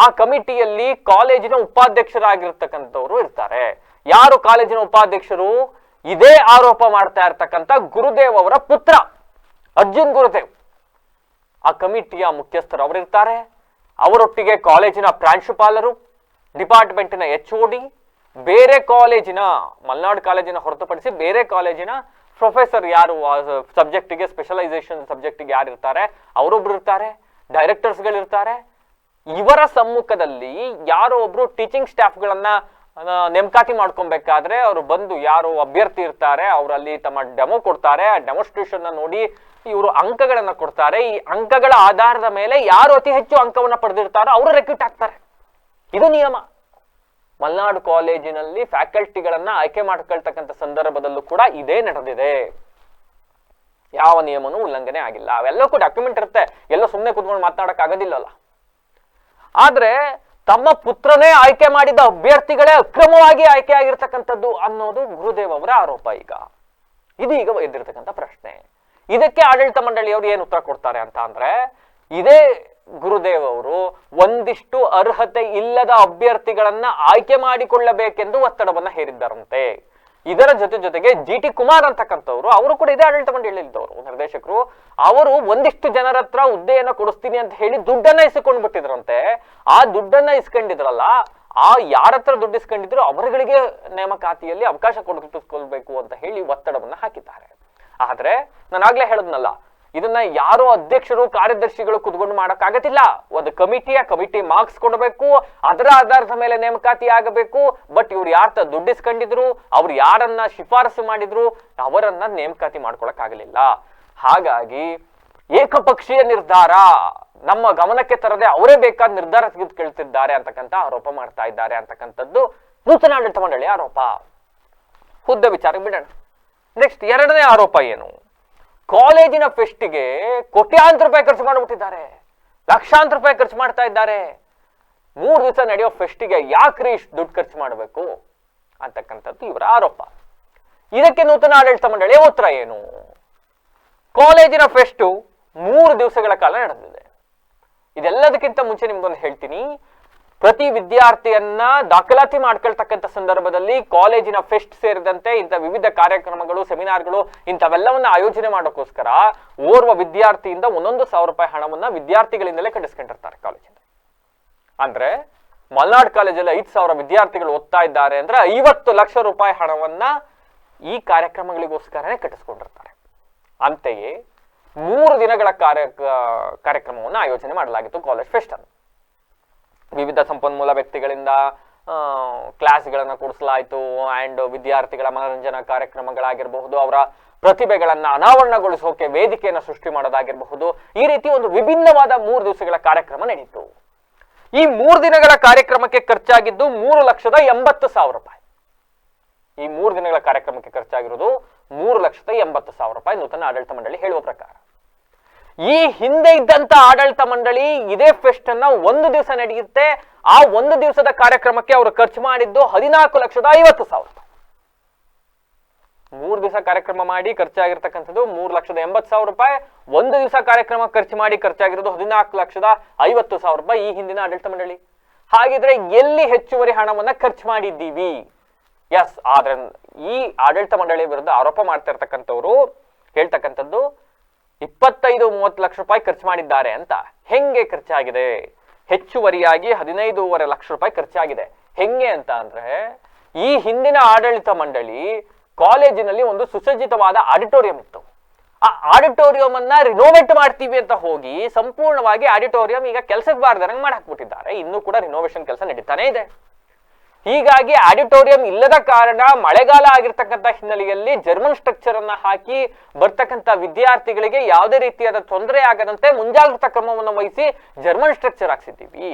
A: ಆ ಕಮಿಟಿಯಲ್ಲಿ ಕಾಲೇಜಿನ ಉಪಾಧ್ಯಕ್ಷರಾಗಿರ್ತಕ್ಕಂಥವ್ರು ಇರ್ತಾರೆ. ಯಾರು ಕಾಲೇಜಿನ ಉಪಾಧ್ಯಕ್ಷರು? ಇದೇ ಆರೋಪ ಮಾಡ್ತಾ ಇರ್ತಕ್ಕಂಥ ಗುರುದೇವ್ ಅವರ ಪುತ್ರ, ಅರ್ಜುನ್ ಗುರುದೇವ್. ಆ ಕಮಿಟಿಯ ಮುಖ್ಯಸ್ಥರು ಅವರಿರ್ತಾರೆ. ಅವರೊಟ್ಟಿಗೆ ಕಾಲೇಜಿನ ಪ್ರಾಂಶುಪಾಲರು ಡಿಪಾರ್ಟ್ಮೆಂಟಿನ ಎಚ್ ಡಿ ಬೇರೆ ಕಾಲೇಜಿನ, ಮಲ್ನಾಡು ಕಾಲೇಜಿನ ಹೊರತುಪಡಿಸಿ ಬೇರೆ ಕಾಲೇಜಿನ ಪ್ರೊಫೆಸರ್ ಯಾರು ಸಬ್ಜೆಕ್ಟಿಗೆ, ಸ್ಪೆಷಲೈಸೇಷನ್ ಸಬ್ಜೆಕ್ಟಿಗೆ ಯಾರು ಇರ್ತಾರೆ? ಅವರೊಬ್ರು ಇರ್ತಾರೆ, ಡೈರೆಕ್ಟರ್ಸ್ಗಳಿರ್ತಾರೆ. ಇವರ ಸಮ್ಮುಖದಲ್ಲಿ ಯಾರೋ ಒಬ್ರು ಟೀಚಿಂಗ್ ಸ್ಟಾಫ್ಗಳನ್ನ ನೇಮಕಾತಿ ಮಾಡ್ಕೊಬೇಕಾದ್ರೆ ಅವರು ಬಂದು ಯಾರು ಅಭ್ಯರ್ಥಿ ಇರ್ತಾರೆ, ಅವರಲ್ಲಿ ತಮ್ಮ ಡೆಮೋ ಕೊಡ್ತಾರೆ, ಆ ಡೆಮೋಸ್ಟ್ರೇಷನ್ ನೋಡಿ ಇವರು ಅಂಕಗಳನ್ನ ಕೊಡ್ತಾರೆ. ಈ ಅಂಕಗಳ ಆಧಾರದ ಮೇಲೆ ಯಾರು ಅತಿ ಹೆಚ್ಚು ಅಂಕವನ್ನ ಪಡೆದಿರ್ತಾರೋ ಅವರು ರೆಕ್ಯೂಟ್ ಆಗ್ತಾರೆ. ಇದು ನಿಯಮ. ಮಲ್ನಾಡು ಕಾಲೇಜಿನಲ್ಲಿ ಫ್ಯಾಕಲ್ಟಿಗಳನ್ನ ಆಯ್ಕೆ ಮಾಡ್ಕೊಳ್ತಕ್ಕಂಥ ಸಂದರ್ಭದಲ್ಲೂ ಕೂಡ ಇದೇ ನಡೆದಿದೆ. ಯಾವ ನಿಯಮನೂ ಉಲ್ಲಂಘನೆ ಆಗಿಲ್ಲ. ಅವೆಲ್ಲಕ್ಕೂ ಡಾಕ್ಯುಮೆಂಟ್ ಇರುತ್ತೆ. ಎಲ್ಲ ಸುಮ್ಮನೆ ಕುತ್ಕೊಂಡು ಮಾತನಾಡಕ್ ಆಗೋದಿಲ್ಲಲ್ಲ. ಆದ್ರೆ ತಮ್ಮ ಪುತ್ರನೇ ಆಯ್ಕೆ ಮಾಡಿದ ಅಭ್ಯರ್ಥಿಗಳೇ ಅಕ್ರಮವಾಗಿ ಆಯ್ಕೆ ಆಗಿರ್ತಕ್ಕಂಥದ್ದು ಅನ್ನೋದು ಗುರುದೇವ್ ಅವರ ಆರೋಪ ಈಗ. ಇದೀಗ ಎದ್ದಿರ್ತಕ್ಕಂಥ ಪ್ರಶ್ನೆ. ಇದಕ್ಕೆ ಆಡಳಿತ ಮಂಡಳಿಯವರು ಏನು ಉತ್ತರ ಕೊಡ್ತಾರೆ ಅಂತ ಅಂದ್ರೆ, ಇದೇ ಗುರುದೇವ್ ಅವರು ಒಂದಿಷ್ಟು ಅರ್ಹತೆ ಇಲ್ಲದ ಅಭ್ಯರ್ಥಿಗಳನ್ನ ಆಯ್ಕೆ ಮಾಡಿಕೊಳ್ಳಬೇಕೆಂದು ಒತ್ತಡವನ್ನ ಹೇರಿದ್ದಾರಂತೆ. ಇದರ ಜೊತೆ ಜೊತೆಗೆ ಜಿ ಟಿ ಕುಮಾರ್ ಅಂತಕ್ಕಂಥವ್ರು, ಅವರು ಕೂಡ ಇದೇ ಆಡಳಿತ ಮಂಡಳಿಯಲ್ಲಿದ್ದವರು ನಿರ್ದೇಶಕರು, ಅವರು ಒಂದಿಷ್ಟು ಜನರ ಹತ್ರ ಹುದ್ದೆಯನ್ನ ಕೊಡಿಸ್ತೀನಿ ಅಂತ ಹೇಳಿ ದುಡ್ಡನ್ನ ಇಸ್ಕೊಂಡ್ ಬಿಟ್ಟಿದ್ರಂತೆ. ಆ ದುಡ್ಡನ್ನ ಇಸ್ಕೊಂಡಿದ್ರಲ್ಲ, ಆ ಯಾರ ಹತ್ರ ದುಡ್ಡು ಇಸ್ಕೊಂಡಿದ್ರು ಅವರುಗಳಿಗೆ ನೇಮಕಾತಿಯಲ್ಲಿ ಅವಕಾಶ ಕೊಡಿಸ್ಕೊಳ್ಬೇಕು ಅಂತ ಹೇಳಿ ಒತ್ತಡವನ್ನ ಹಾಕಿದ್ದಾರೆ. ಆದ್ರೆ ನಾನು ಆಗ್ಲೇ ಹೇಳದ್ನಲ್ಲ ಇದನ್ನ ಯಾರೋ ಅಧ್ಯಕ್ಷರು, ಕಾರ್ಯದರ್ಶಿಗಳು ಕುತ್ಕೊಂಡು ಮಾಡಕ್ಕಾಗತ್ತಿಲ್ಲ. ಒಂದು ಕಮಿಟಿಯ ಕಮಿಟಿ ಮಾರ್ಕ್ಸ್ ಕೊಡಬೇಕು, ಅದರ ಆಧಾರದ ಮೇಲೆ ನೇಮಕಾತಿ ಆಗಬೇಕು. ಬಟ್ ಇವ್ರು ಯಾರ ದುಡ್ಡಿಸ್ಕೊಂಡಿದ್ರು, ಅವ್ರು ಯಾರನ್ನ ಶಿಫಾರಸು ಮಾಡಿದ್ರು, ಅವರನ್ನ ನೇಮಕಾತಿ ಮಾಡ್ಕೊಳಕ್ ಆಗಲಿಲ್ಲ ಹಾಗಾಗಿ ಏಕಪಕ್ಷೀಯ ನಿರ್ಧಾರ, ನಮ್ಮ ಗಮನಕ್ಕೆ ತರದೆ ಅವರೇ ಬೇಕಾದ ನಿರ್ಧಾರ ತೆಗೆದುಕೊಳ್ತಿದ್ದಾರೆ ಅಂತಕ್ಕಂಥ ಆರೋಪ ಮಾಡ್ತಾ ಇದ್ದಾರೆ ಅಂತಕ್ಕಂಥದ್ದು ನೂತನ ಆಡಳಿತ ಮಂಡಳಿ ಆರೋಪ. ಹುದ್ದೆ ವಿಚಾರಕ್ಕೆ ಬಿಡೋಣ. ನೆಕ್ಸ್ಟ್ ಎರಡನೇ ಆರೋಪ ಏನು? ಕಾಲೇಜಿನ ಫೆಸ್ಟಿಗೆ ಕೋಟ್ಯಾಂತರ ರೂಪಾಯಿ ಖರ್ಚು ಮಾಡಿಬಿಟ್ಟಿದ್ದಾರೆ. ಲಕ್ಷಾಂತರ ರೂಪಾಯಿ ಖರ್ಚು ಮಾಡ್ತಾ ಇದ್ದಾರೆ. ಮೂರು ದಿವಸ ನಡೆಯೋ ಫೆಸ್ಟಿಗೆ ಯಾಕ್ರಿ ಇಷ್ಟು ದುಡ್ಡು ಖರ್ಚು ಮಾಡಬೇಕು ಅಂತಕ್ಕಂಥದ್ದು ಇವರ ಆರೋಪ. ಇದಕ್ಕೆ ನೂತನ ಆಡಳಿತ ಮಂಡಳಿಯ ಉತ್ತರ ಏನು? ಕಾಲೇಜಿನ ಫೆಸ್ಟು ಮೂರು ದಿವಸಗಳ ಕಾಲ ನಡೆದಿದೆ. ಇದೆಲ್ಲದಕ್ಕಿಂತ ಮುಂಚೆ ನಿಮ್ಗೊಂದು ಹೇಳ್ತೀನಿ. ಪ್ರತಿ ವಿದ್ಯಾರ್ಥಿಯನ್ನ ದಾಖಲಾತಿ ಮಾಡ್ಕೊಳ್ತಕ್ಕಂಥ ಸಂದರ್ಭದಲ್ಲಿ ಕಾಲೇಜಿನ ಫೆಸ್ಟ್ ಸೇರಿದಂತೆ ಇಂಥ ವಿವಿಧ ಕಾರ್ಯಕ್ರಮಗಳು, ಸೆಮಿನಾರ್ಗಳು ಇಂಥವೆಲ್ಲವನ್ನ ಆಯೋಜನೆ ಮಾಡೋಕ್ಕೋಸ್ಕರ ಓರ್ವ ವಿದ್ಯಾರ್ಥಿಯಿಂದ ಒಂದೊಂದು ಸಾವಿರ ರೂಪಾಯಿ ಹಣವನ್ನ ವಿದ್ಯಾರ್ಥಿಗಳಿಂದಲೇ ಕಟ್ಟಿಸ್ಕೊಂಡಿರ್ತಾರೆ ಕಾಲೇಜಿಂದ. ಅಂದ್ರೆ ಮಲ್ನಾಡ್ ಕಾಲೇಜಲ್ಲಿ ಐದು ಸಾವಿರ ವಿದ್ಯಾರ್ಥಿಗಳು ಓದ್ತಾ ಇದ್ದಾರೆ ಅಂದ್ರೆ ಐವತ್ತು ಲಕ್ಷ ರೂಪಾಯಿ ಹಣವನ್ನ ಈ ಕಾರ್ಯಕ್ರಮಗಳಿಗೋಸ್ಕರನೇ ಕಟ್ಟಿಸ್ಕೊಂಡಿರ್ತಾರೆ. ಅಂತೆಯೇ ಮೂರು ದಿನಗಳ ಕಾರ್ಯ, ಕಾರ್ಯಕ್ರಮವನ್ನು ಆಯೋಜನೆ ಮಾಡಲಾಗಿತ್ತು ಕಾಲೇಜ್ ಫೆಸ್ಟ್ ಅನ್ನು ವಿವಿಧ ಸಂಪನ್ಮೂಲ ವ್ಯಕ್ತಿಗಳಿಂದ ಕ್ಲಾಸ್ಗಳನ್ನು ಕೊಡಿಸಲಾಯಿತು. ಆ್ಯಂಡ್ ವಿದ್ಯಾರ್ಥಿಗಳ ಮನೋರಂಜನಾ ಕಾರ್ಯಕ್ರಮಗಳಾಗಿರಬಹುದು, ಅವರ ಪ್ರತಿಭೆಗಳನ್ನು ಅನಾವರಣಗೊಳಿಸೋಕೆ ವೇದಿಕೆಯನ್ನು ಸೃಷ್ಟಿ ಮಾಡೋದಾಗಿರಬಹುದು. ಈ ರೀತಿ ಒಂದು ವಿಭಿನ್ನವಾದ ಮೂರು ದಿವಸಗಳ ಕಾರ್ಯಕ್ರಮ ನಡೆಯಿತು ಈ ಮೂರು ದಿನಗಳ ಕಾರ್ಯಕ್ರಮಕ್ಕೆ ಖರ್ಚಾಗಿದ್ದು ಮೂರು ಲಕ್ಷದ ಎಂಬತ್ತು ಸಾವಿರ ರೂಪಾಯಿ. ಈ ಮೂರು ದಿನಗಳ ಕಾರ್ಯಕ್ರಮಕ್ಕೆ ಖರ್ಚಾಗಿರೋದು ಮೂರು ಲಕ್ಷದ ಎಂಬತ್ತು ಸಾವಿರ ರೂಪಾಯಿ ನೂತನ ಆಡಳಿತ ಮಂಡಳಿ ಹೇಳುವ ಪ್ರಕಾರ. ಈ ಹಿಂದೆ ಇದ್ದಂತ ಆಡಳಿತ ಮಂಡಳಿ ಇದೇ ಫೆಸ್ಟ್ ಅನ್ನ ಒಂದು ದಿವಸ ನಡೆಯುತ್ತೆ. ಆ ಒಂದು ದಿವಸದ ಕಾರ್ಯಕ್ರಮಕ್ಕೆ ಅವರು ಖರ್ಚು ಮಾಡಿದ್ದು ಹದಿನಾಲ್ಕು ಲಕ್ಷದ ಐವತ್ತು ಸಾವಿರ ಮೂರು ದಿವಸ ಕಾರ್ಯಕ್ರಮ ಮಾಡಿ ಖರ್ಚಾಗಿರ್ತಕ್ಕಂಥದ್ದು ಮೂರು ಲಕ್ಷದ ಎಂಬತ್ತು ಸಾವಿರ ರೂಪಾಯಿ. ಒಂದು ದಿವಸ ಕಾರ್ಯಕ್ರಮ ಖರ್ಚು ಮಾಡಿ ಖರ್ಚಾಗಿರೋದು ಹದಿನಾಲ್ಕು ಲಕ್ಷದ ಐವತ್ತು ಸಾವಿರ ರೂಪಾಯಿ ಈ ಹಿಂದಿನ ಆಡಳಿತ ಮಂಡಳಿ. ಹಾಗಿದ್ರೆ ಎಲ್ಲಿ ಹೆಚ್ಚುವರಿ ಹಣವನ್ನ ಖರ್ಚು ಮಾಡಿದ್ದೀವಿ? ಎಸ್ ಆದ್ರೆ ಈ ಆಡಳಿತ ಮಂಡಳಿ ವಿರುದ್ಧ ಆರೋಪ ಮಾಡ್ತಾ ಇರ್ತಕ್ಕಂಥವ್ರು, ಹೇಳ್ತಕ್ಕಂಥದ್ದು ಇಪ್ಪತ್ತೈದು ಮೂವತ್ತು ಲಕ್ಷ ರೂಪಾಯಿ ಖರ್ಚು ಮಾಡಿದ್ದಾರೆ ಅಂತ ಹೆಂಗೆ ಖರ್ಚಾಗಿದೆ? ಹೆಚ್ಚುವರಿಯಾಗಿ ಹದಿನೈದೂವರೆ ಲಕ್ಷ ರೂಪಾಯಿ ಖರ್ಚಾಗಿದೆ. ಹೆಂಗೆ ಅಂತ ಅಂದ್ರೆ, ಈ ಹಿಂದಿನ ಆಡಳಿತ ಮಂಡಳಿ ಕಾಲೇಜಿನಲ್ಲಿ ಒಂದು ಸುಸಜ್ಜಿತವಾದ ಆಡಿಟೋರಿಯಂ ಇತ್ತು. ಆ ಆಡಿಟೋರಿಯಂ ಅನ್ನ ರಿನೋವೇಟ್ ಮಾಡ್ತೀವಿ ಅಂತ ಹೋಗಿ ಸಂಪೂರ್ಣವಾಗಿ ಆಡಿಟೋರಿಯಂ ಈಗ ಕೆಲಸಕ್ಕೆ ಬಾರ್ದಂಗೆ ಮಾಡಿ ಹಾಕ್ಬಿಟ್ಟಿದ್ದಾರೆ ಇನ್ನೂ ಕೂಡ ರಿನೋವೇಷನ್ ಕೆಲಸ ನಡೀತಾನೆ ಇದೆ. ಹೀಗಾಗಿ ಆಡಿಟೋರಿಯಂ ಇಲ್ಲದ ಕಾರಣ ಮಳೆಗಾಲ ಆಗಿರ್ತಕ್ಕಂಥ ಹಿನ್ನೆಲೆಯಲ್ಲಿ ಜರ್ಮನ್ ಸ್ಟ್ರಕ್ಚರ್ ಅನ್ನ ಹಾಕಿ ಬರ್ತಕ್ಕಂಥ ವಿದ್ಯಾರ್ಥಿಗಳಿಗೆ ಯಾವುದೇ ರೀತಿಯಾದ ತೊಂದರೆ ಆಗದಂತೆ ಮುಂಜಾಗ್ರತಾ ಕ್ರಮವನ್ನು ವಹಿಸಿ ಜರ್ಮನ್ ಸ್ಟ್ರಕ್ಚರ್ ಹಾಕ್ಸಿದ್ದೀವಿ.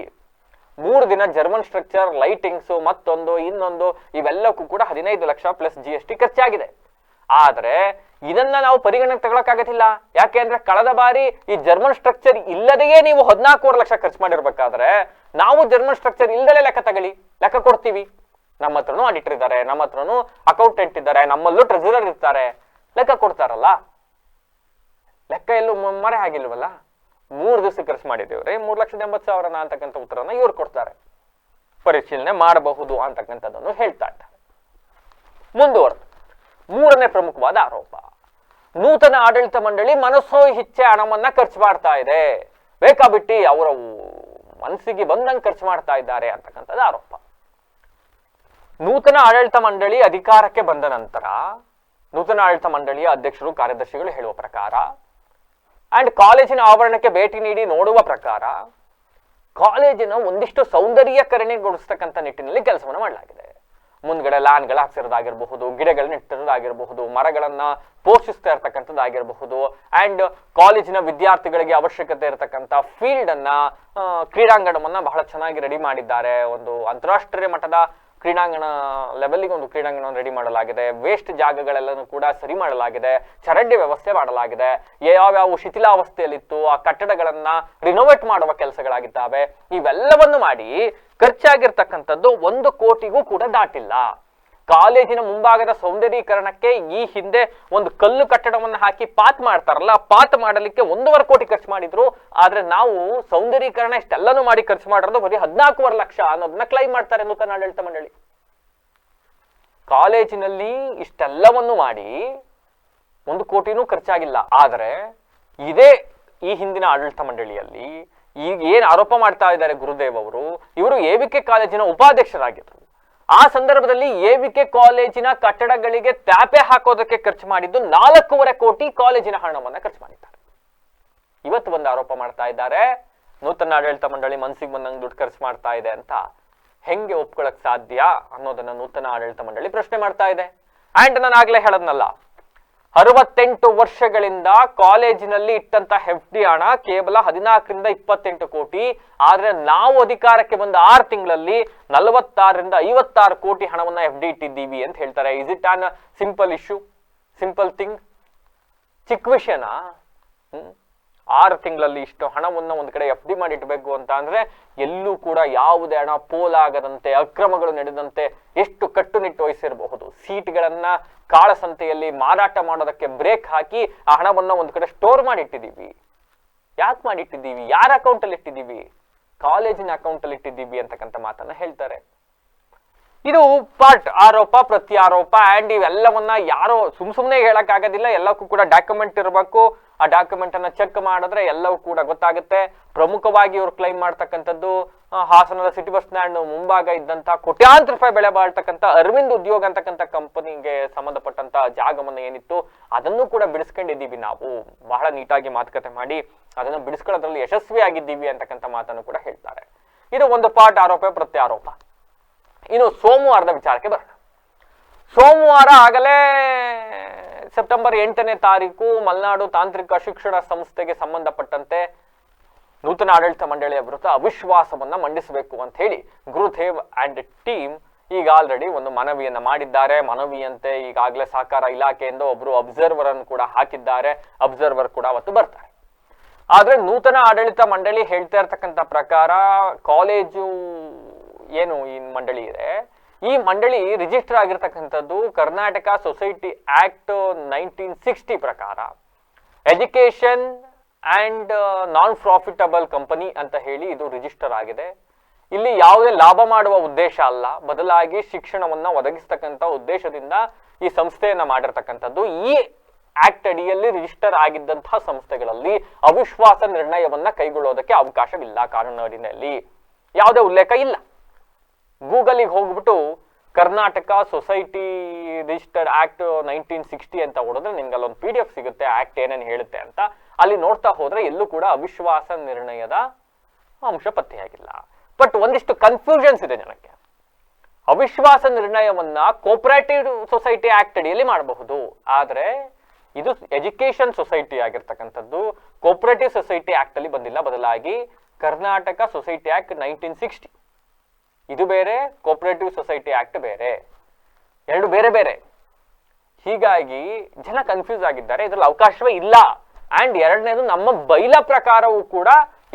A: ಮೂರು ದಿನ ಜರ್ಮನ್ ಸ್ಟ್ರಕ್ಚರ್, ಲೈಟಿಂಗ್ಸ್ ಮತ್ತೊಂದು ಇನ್ನೊಂದು ಇವೆಲ್ಲಕ್ಕೂ ಕೂಡ ಹದಿನೈದು lakh plus G S T ಖರ್ಚಾಗಿದೆ. ಆದ್ರೆ ಇದನ್ನ ನಾವು ಪರಿಗಣನೆ ತಗೊಳಕ್ಕಾಗತ್ತಿಲ್ಲ. ಯಾಕೆ ಅಂದ್ರೆ ಕಳೆದ ಬಾರಿ ಈ ಜರ್ಮನ್ ಸ್ಟ್ರಕ್ಚರ್ ಇಲ್ಲದೆಯೇ ನೀವು ಹದಿನಾಲ್ಕೂವರೆ ಲಕ್ಷ ಖರ್ಚು ಮಾಡಿರ್ಬೇಕಾದ್ರೆ ನಾವು ಜರ್ಮನ್ ಸ್ಟ್ರಕ್ಚರ್ ಇಲ್ಲದಲೇ ಲೆಕ್ಕ ತಗೊಳ್ಳಿ. ಲೆಕ್ಕ ಕೊಡ್ತೀವಿ. ನಮ್ಮ ಹತ್ರನೂ ಆಡಿಟರ್ ಇದ್ದಾರೆ, ನಮ್ಮ ಹತ್ರನೂ ಅಕೌಂಟೆಂಟ್ ಇದ್ದಾರೆ, ನಮ್ಮಲ್ಲೂ ಟ್ರೆಜರರ್ ಇರ್ತಾರೆ. ಲೆಕ್ಕ ಕೊಡ್ತಾರಲ್ಲ. ಲೆಕ್ಕ ಎಲ್ಲೂ ಮರೆ ಆಗಿಲ್ವಲ್ಲ ಮೂರು ದಿವಸ ಖರ್ಚು ಮಾಡಿದ್ದೇವ್ರಿ ಮೂರು ಲಕ್ಷದ ಎಂಬತ್ತು ಸಾವಿರನ ಅಂತಕ್ಕಂಥ ಉತ್ತರನ ಇವ್ರು ಕೊಡ್ತಾರೆ. ಪರಿಶೀಲನೆ ಮಾಡಬಹುದು ಅಂತಕ್ಕಂಥದ್ದನ್ನು ಹೇಳ್ತಾ ಇದ್ದಾರೆ. ಮುಂದುವರೆದು. ಮೂರನೇ ಪ್ರಮುಖವಾದ ಆರೋಪ. ನೂತನ ಆಡಳಿತ ಮಂಡಳಿ ಮನಸ್ಸೋ ಇಚ್ಛೆ ಹಣವನ್ನ ಖರ್ಚು ಮಾಡ್ತಾ ಇದೆ. ಬೇಕಾಬಿಟ್ಟಿ ಅವರ ಮನಸ್ಸಿಗೆ ಬಂದಂಗೆ ಖರ್ಚು ಮಾಡ್ತಾ ಇದ್ದಾರೆ ಅಂತಕ್ಕಂಥದ್ದು ಆರೋಪ. ನೂತನ ಆಡಳಿತ ಮಂಡಳಿ ಅಧಿಕಾರಕ್ಕೆ ಬಂದ ನಂತರ ನೂತನ ಆಡಳಿತ ಮಂಡಳಿಯ ಅಧ್ಯಕ್ಷರು, ಕಾರ್ಯದರ್ಶಿಗಳು ಹೇಳುವ ಪ್ರಕಾರ ಅಂಡ್ ಕಾಲೇಜಿನ ಆವರಣಕ್ಕೆ ಭೇಟಿ ನೀಡಿ ನೋಡುವ ಪ್ರಕಾರ ಕಾಲೇಜಿನ ಒಂದಿಷ್ಟು ಸೌಂದರ್ಯಕರಣೆಗೊಳಿಸ್ತಕ್ಕಂಥ ನಿಟ್ಟಿನಲ್ಲಿ ಕೆಲಸವನ್ನು ಮಾಡಲಾಗಿದೆ. ಮುಂದ್ಗಡೆ ಲಾನ್ಗಳು ಹಾಕ್ಸಿರೋದಾಗಿರಬಹುದು, ಗಿಡಗಳನ್ನ ಇಟ್ಟಿರೋದಾಗಿರಬಹುದು ಮರಗಳನ್ನ ಪೋಷಿಸ್ತಾ ಇರ್ತಕ್ಕಂಥದ್ದಾಗಿರಬಹುದು, ಅಂಡ್ ಕಾಲೇಜಿನ ವಿದ್ಯಾರ್ಥಿಗಳಿಗೆ ಅವಶ್ಯಕತೆ ಇರತಕ್ಕಂಥ ಫೀಲ್ಡ್ ಅನ್ನ ಕ್ರೀಡಾಂಗಣವನ್ನ ಬಹಳ ಚೆನ್ನಾಗಿ ರೆಡಿ ಮಾಡಿದ್ದಾರೆ ಒಂದು ಅಂತಾರಾಷ್ಟ್ರೀಯ ಮಟ್ಟದ ಕ್ರೀಡಾಂಗಣ ಲೆವೆಲ್ಗೆ ಒಂದು ಕ್ರೀಡಾಂಗಣವನ್ನು ರೆಡಿ ಮಾಡಲಾಗಿದೆ. ವೇಸ್ಟ್ ಜಾಗಗಳೆಲ್ಲನೂ ಕೂಡ ಸರಿ ಮಾಡಲಾಗಿದೆ. ಚರಂಡಿ ವ್ಯವಸ್ಥೆ ಮಾಡಲಾಗಿದೆ. ಯಾವ್ಯಾವ ಶಿಥಿಲಾವಸ್ಥೆಯಲ್ಲಿತ್ತು, ಆ ಕಟ್ಟಡಗಳನ್ನ ರಿನೋವೇಟ್ ಮಾಡುವ ಕೆಲಸಗಳಾಗಿದ್ದಾವೆ. ಇವೆಲ್ಲವನ್ನು ಮಾಡಿ ಖರ್ಚಾಗಿರ್ತಕ್ಕಂಥದ್ದು ಒಂದು ಕೋಟಿಗೂ ಕೂಡ ದಾಟಿಲ್ಲ. ಕಾಲೇಜಿನ ಮುಂಭಾಗದ ಸೌಂದರ್ಯೀಕರಣಕ್ಕೆ ಈ ಹಿಂದೆ ಒಂದು ಕಲ್ಲು ಕಟ್ಟಡವನ್ನು ಹಾಕಿ ಪಾತ್ ಮಾಡ್ತಾರಲ್ಲ ಪಾತ್ ಮಾಡಲಿಕ್ಕೆ ಒಂದೂವರೆ ಕೋಟಿ ಖರ್ಚು ಮಾಡಿದ್ರು. ಆದ್ರೆ ನಾವು ಸೌಂದರ್ಯೀಕರಣ ಇಷ್ಟೆಲ್ಲನೂ ಮಾಡಿ ಖರ್ಚು ಮಾಡಿರೋದು ಬರೀ ಹದಿನಾಲ್ಕೂವರೆ ಲಕ್ಷ ಅನ್ನೋದನ್ನ ಕ್ಲೈಮ್ ಮಾಡ್ತಾರೆ ನೂತನ ಆಡಳಿತ ಮಂಡಳಿ. ಕಾಲೇಜಿನಲ್ಲಿ ಇಷ್ಟೆಲ್ಲವನ್ನು ಮಾಡಿ ಒಂದು ಕೋಟಿನೂ ಖರ್ಚಾಗಿಲ್ಲ. ಆದರೆ ಇದೇ ಈ ಹಿಂದಿನ ಆಡಳಿತ ಮಂಡಳಿಯಲ್ಲಿ ಈಗ ಏನು ಆರೋಪ ಮಾಡ್ತಾ ಇದ್ದಾರೆ ಗುರುದೇವ್ ಅವರು, ಇವರು ಎವಿಕೆ ಕಾಲೇಜಿನ ಉಪಾಧ್ಯಕ್ಷರಾಗಿದ್ರು. ಆ ಸಂದರ್ಭದಲ್ಲಿ ಎವಿಕೆ ಕಾಲೇಜಿನ ಕಟ್ಟಡಗಳಿಗೆ ತ್ಯಾಪೆ ಹಾಕೋದಕ್ಕೆ ಖರ್ಚು ಮಾಡಿದ್ದು ನಾಲ್ಕೂವರೆ ಕೋಟಿ ಕಾಲೇಜಿನ ಹಣವನ್ನ ಖರ್ಚು ಮಾಡಿದ್ದಾರೆ. ಇವತ್ತು ಒಂದು ಆರೋಪ ಮಾಡ್ತಾ ಇದ್ದಾರೆ. ನೂತನ ಆಡಳಿತ ಮಂಡಳಿ ಮನ್ಸಿಗೆ ಬಂದಂಗೆ ದುಡ್ಡು ಖರ್ಚು ಮಾಡ್ತಾ ಇದೆ ಅಂತ. ಹೆಂಗೆ ಒಪ್ಕೊಳಕ್ ಸಾಧ್ಯ ಅನ್ನೋದನ್ನ ನೂತನ ಆಡಳಿತ ಮಂಡಳಿ ಪ್ರಶ್ನೆ ಮಾಡ್ತಾ ಇದೆ. ಅಂಡ್ ನಾನು ಆಗ್ಲೇ ಹೇಳದ್ನಲ್ಲ ಅರವತ್ತೆಂಟು ವರ್ಷಗಳಿಂದ ಕಾಲೇಜಿನಲ್ಲಿ ಇಟ್ಟಂತ ಎಫ್ ಡಿ ಹಣ ಕೇವಲ ಹದಿನಾಲ್ಕರಿಂದ ಇಪ್ಪತ್ತೆಂಟು ಕೋಟಿ. ಆದ್ರೆ ನಾವು ಅಧಿಕಾರಕ್ಕೆ ಬಂದ ಆರು ತಿಂಗಳಲ್ಲಿ ನಲವತ್ತಾರರಿಂದ ಐವತ್ತಾರು ಕೋಟಿ ಹಣವನ್ನ ಎಫ್ ಡಿ ಇಟ್ಟಿದ್ದೀವಿ ಅಂತ ಹೇಳ್ತಾರೆ. Is it an simple issue simple thing ಚಿಕ್ಕ ವಿಷಯನಾ? ಆರು ತಿಂಗಳಲ್ಲಿ ಇಷ್ಟು ಹಣವನ್ನು ಒಂದು ಕಡೆ ಎಫ್ ಡಿ ಮಾಡಿ ಇಡಬೇಕು ಅಂತ ಅಂದ್ರೆ ಎಲ್ಲೂ ಕೂಡ ಯಾವುದೇ ಹಣ ಪೋಲಾಗದಂತೆ ಅಕ್ರಮಗಳು ನಡೆದಂತೆ ಎಷ್ಟು ಕಟ್ಟುನಿಟ್ಟು ವಹಿಸಿರಬಹುದು. ಸೀಟ್ಗಳನ್ನ ಕಾಳಸಂತೆಯಲ್ಲಿ ಮಾರಾಟ ಮಾಡೋದಕ್ಕೆ ಬ್ರೇಕ್ ಹಾಕಿ ಆ ಹಣವನ್ನ ಒಂದು ಕಡೆ ಸ್ಟೋರ್ ಮಾಡಿ ಇಟ್ಟಿದ್ದೀವಿ. ಯಾಕೆ ಮಾಡಿಟ್ಟಿದ್ದೀವಿ ಯಾರ ಅಕೌಂಟಲ್ಲಿ ಇಟ್ಟಿದ್ದೀವಿ? ಕಾಲೇಜಿನ ಅಕೌಂಟಲ್ಲಿ ಇಟ್ಟಿದ್ದೀವಿ ಅಂತಕ್ಕಂಥ ಮಾತನ್ನ ಹೇಳ್ತಾರೆ. ಇದು ಪಾರ್ಟ್ ಆರೋಪ, ಪ್ರತ್ಯಾರೋಪ ಆ್ಯಂಡ್ ಇವೆಲ್ಲವನ್ನ ಯಾರು ಸುಮ್ ಸುಮ್ಮನೆ ಹೇಳಕ್ಕಾಗೋದಿಲ್ಲ. ಎಲ್ಲಕ್ಕೂ ಕೂಡ ಡಾಕ್ಯುಮೆಂಟ್ ಇರಬೇಕು. ಆ ಡಾಕ್ಯುಮೆಂಟ್ ಅನ್ನ ಚೆಕ್ ಮಾಡಿದ್ರೆ ಎಲ್ಲವೂ ಕೂಡ ಗೊತ್ತಾಗುತ್ತೆ. ಪ್ರಮುಖವಾಗಿ ಇವರು ಕ್ಲೈಮ್ ಮಾಡ್ತಕ್ಕಂಥದ್ದು ಹಾಸನದ ಸಿಟಿ ಬಸ್ ಸ್ಟ್ಯಾಂಡ್ ಮುಂಭಾಗ ಇದ್ದಂತ ಕೋಟ್ಯಾಂತರ ರೂಪಾಯಿ ಬೆಲೆ ಬಾಳ್ತಕ್ಕಂಥ ಅರವಿಂದ್ ಉದ್ಯೋಗ ಅಂತಕ್ಕಂಥ ಕಂಪನಿಗೆ ಸಂಬಂಧಪಟ್ಟಂತ ಜಾಗವನ್ನು ಏನಿತ್ತು, ಅದನ್ನು ಕೂಡ ಬಿಡಿಸ್ಕೊಂಡಿದ್ದೀವಿ ನಾವು. ಬಹಳ ನೀಟಾಗಿ ಮಾತುಕತೆ ಮಾಡಿ, ಅದನ್ನು ಬಿಡಿಸ್ಕೊಳ್ಳೋದ್ರಲ್ಲಿ ಯಶಸ್ವಿಯಾಗಿದ್ದೀವಿ ಅಂತಕ್ಕಂಥ ಮಾತನ್ನು ಕೂಡ ಹೇಳ್ತಾರೆ. ಇದು ಒಂದು ಪಾರ್ಟ್ ಆರೋಪ, ಪ್ರತ್ಯಾರೋಪ. ಇನ್ನು ಸೋಮವಾರದ ವಿಚಾರಕ್ಕೆ ಬರೋಣ. ಸೋಮವಾರ ಆಗಲೇ ಸೆಪ್ಟೆಂಬರ್ ಎಂಟನೇ ತಾರೀಕು ಮಲೆನಾಡು ತಾಂತ್ರಿಕ ಶಿಕ್ಷಣ ಸಂಸ್ಥೆಗೆ ಸಂಬಂಧಪಟ್ಟಂತೆ ನೂತನ ಆಡಳಿತ ಮಂಡಳಿಯ ವಿರುದ್ಧ ಅವಿಶ್ವಾಸವನ್ನ ಮಂಡಿಸಬೇಕು ಅಂತ ಹೇಳಿ ಗುರುದೇವ್ ಅಂಡ್ ಟೀಮ್ ಈಗ ಆಲ್ರೆಡಿ ಒಂದು ಮನವಿಯನ್ನ ಮಾಡಿದ್ದಾರೆ. ಮನವಿಯಂತೆ ಈಗಾಗಲೇ ಸಹಕಾರ ಇಲಾಖೆಯಿಂದ ಒಬ್ರು ಅಬ್ಸರ್ವರ್ ಅನ್ನು ಕೂಡ ಹಾಕಿದ್ದಾರೆ. ಅಬ್ಸರ್ವರ್ ಕೂಡ ಅವತ್ತು ಬರ್ತಾರೆ. ಆದ್ರೆ ನೂತನ ಆಡಳಿತ ಮಂಡಳಿ ಹೇಳ್ತಾ ಇರ್ತಕ್ಕಂಥ ಪ್ರಕಾರ ಕಾಲೇಜು ಏನು ಈ ಮಂಡಳಿ ಇದೆ? ಈ ಮಂಡಳಿ ರಿಜಿಸ್ಟರ್ ಆಗಿರ್ತಕ್ಕಂಥದ್ದು Karnataka society act nineteen sixty ಪ್ರಕಾರ. Education and non profitable company ಅಂತ ಹೇಳಿ ಇದು ರಿಜಿಸ್ಟರ್ ಆಗಿದೆ. ಇಲ್ಲಿ ಯಾವುದೇ ಲಾಭ ಮಾಡುವ ಉದ್ದೇಶ ಅಲ್ಲ. ಬದಲಾಗಿ ಶಿಕ್ಷಣವನ್ನ ಒದಗಿಸ್ತಕ್ಕಂಥ ಉದ್ದೇಶದಿಂದ ಈ ಸಂಸ್ಥೆಯನ್ನ ಮಾಡಿರ್ತಕ್ಕಂಥದ್ದು ಈ ಆಕ್ಟ್ ಅಡಿಯಲ್ಲಿ ರಿಜಿಸ್ಟರ್ ಆಗಿದ್ದಂತಹ ಸಂಸ್ಥೆಗಳಲ್ಲಿ ಅವಿಶ್ವಾಸ ನಿರ್ಣಯವನ್ನ ಕೈಗೊಳ್ಳೋದಕ್ಕೆ ಅವಕಾಶವಿಲ್ಲ ಕಾನೂನು ಅಡಿನಲ್ಲಿ ಯಾವುದೇ ಉಲ್ಲೇಖ ಇಲ್ಲ. ಗೂಗಲಿಗೆ ಹೋಗ್ಬಿಟ್ಟು Karnataka society registered act nineteen sixty ಅಂತ ಹೊಡೆದ್ರೆ ನಿಮ್ಗೆ ಅಲ್ಲೊಂದು ಪಿ ಡಿ ಎಫ್ ಸಿಗುತ್ತೆ ಆಕ್ಟ್ ಏನೇನು ಹೇಳುತ್ತೆ ಅಂತ. ಅಲ್ಲಿ ನೋಡ್ತಾ ಹೋದ್ರೆ ಎಲ್ಲೂ ಕೂಡ ಅವಿಶ್ವಾಸ ನಿರ್ಣಯದ ಅಂಶ ಪತ್ತೆಯಾಗಿಲ್ಲ. ಬಟ್ ಒಂದಿಷ್ಟು ಕನ್ಫ್ಯೂಷನ್ಸ್ ಇದೆ ಜನಕ್ಕೆ. ಅವಿಶ್ವಾಸ ನಿರ್ಣಯವನ್ನ ಕೋಪರೇಟಿವ್ ಸೊಸೈಟಿ ಆಕ್ಟ್ ಅಡಿಯಲ್ಲಿ ಮಾಡಬಹುದು. ಆದ್ರೆ ಇದು ಎಜುಕೇಶನ್ ಸೊಸೈಟಿ ಆಗಿರ್ತಕ್ಕಂಥದ್ದು. ಕೋಪರೇಟಿವ್ ಸೊಸೈಟಿ ಆಕ್ಟ್ ಅಲ್ಲಿ ಬಂದಿಲ್ಲ. ಬದಲಾಗಿ Karnataka society act nineteen sixty. ಇದು ಬೇರೆ ಕೋಪರೇಟಿವ್ ಸೊಸೈಟಿ ಆಕ್ಟ್ ಬೇರೆ. ಎರಡು ಬೇರೆ ಬೇರೆ. ಹೀಗಾಗಿ ಜನ ಕನ್ಫ್ಯೂಸ್ ಆಗಿದ್ದಾರೆ, ಇದರಲ್ಲಿ ಅವಕಾಶವೇ ಇಲ್ಲ. ಅಂಡ್ ಎರಡನೇದು ನಮ್ಮ ಬೈಲ ಪ್ರಕಾರವೂ ಕೂಡ,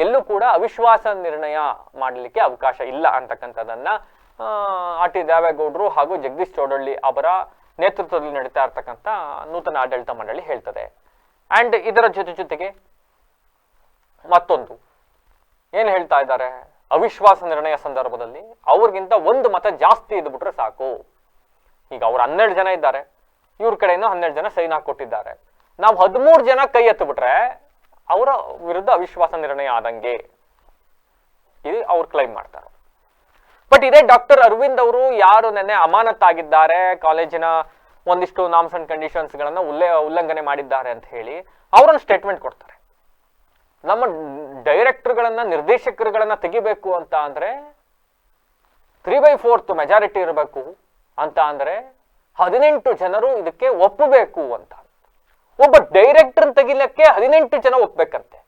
A: ಎಲ್ಲೂ ಕೂಡ ಅವಿಶ್ವಾಸ ನಿರ್ಣಯ ಮಾಡಲಿಕ್ಕೆ ಅವಕಾಶ ಇಲ್ಲ ಅಂತಕ್ಕಂಥದ್ದನ್ನ ಆರ್ ಟಿ ದೇವೇಗೌಡರು ಹಾಗೂ ಜಗದೀಶ್ ಚೌಡಳ್ಳಿ ಅವರ ನೇತೃತ್ವದಲ್ಲಿ ನಡೀತಾ ಇರ್ತಕ್ಕಂಥ ನೂತನ ಆಡಳಿತ ಮಂಡಳಿ ಹೇಳ್ತದೆ. ಅಂಡ್ ಇದರ ಜೊತೆ ಜೊತೆಗೆ ಮತ್ತೊಂದು. ಏನ್ ಹೇಳ್ತಾ ಇದ್ದಾರೆ? ಅವಿಶ್ವಾಸ ನಿರ್ಣಯ ಸಂದರ್ಭದಲ್ಲಿ ಅವ್ರಿಗಿಂತ ಒಂದು ಮತ ಜಾಸ್ತಿ ಇದ್ಬಿಟ್ರೆ ಸಾಕು. ಈಗ ಅವ್ರು ಹನ್ನೆರಡು ಜನ ಇದ್ದಾರೆ. ಇವ್ರ ಕಡೆಯಿಂದ ಹನ್ನೆರಡು ಜನ ಸೈನ್ ಹಾಕೊಟ್ಟಿದ್ದಾರೆ ನಾವು ಹದಿಮೂರು ಜನ ಕೈ ಎತ್ತಿಬಿಟ್ರೆ ಅವರ ವಿರುದ್ಧ ಅವಿಶ್ವಾಸ ನಿರ್ಣಯ ಆದಂಗೆ ಇದು ಅವ್ರು ಕ್ಲೈಮ್ ಮಾಡ್ತಾರೆ. ಬಟ್ ಇದೇ ಡಾಕ್ಟರ್ ಅರವಿಂದ್ ಅವರು ಯಾರು ನೆನ್ನೆ ಅಮಾನತ್ತಾಗಿದ್ದಾರೆ, ಕಾಲೇಜಿನ ಒಂದಿಷ್ಟು ನಾಮ್ಸ್ ಅಂಡ್ ಕಂಡೀಷನ್ಸ್ ಗಳನ್ನ ಉಲ್ಲೇ, ಉಲ್ಲಂಘನೆ ಮಾಡಿದ್ದಾರೆ ಅಂತ ಹೇಳಿ ಅವರೊಂದು ಸ್ಟೇಟ್ಮೆಂಟ್ ಕೊಡ್ತಾರೆ. ನಮ್ಮ ಡೈರೆಕ್ಟರ್ಗಳನ್ನ, ನಿರ್ದೇಶಕರುಗಳನ್ನ ತೆಗಿಬೇಕು ಅಂತ ಅಂದ್ರೆ ತ್ರೀ ಬೈ ಫೋರ್ತ್ ಮೆಜಾರಿಟಿ ಇರಬೇಕು ಅಂತ ಅಂದ್ರೆ ಹದಿನೆಂಟು ಜನರು ಇದಕ್ಕೆ ಒಪ್ಪಬೇಕು ಅಂತ. ಒಬ್ಬ ಡೈರೆಕ್ಟರ್ ತೆಗಿಲಿಕ್ಕೆ ಹದಿನೆಂಟು ಜನ ಒಪ್ಪಬೇಕಂತೆ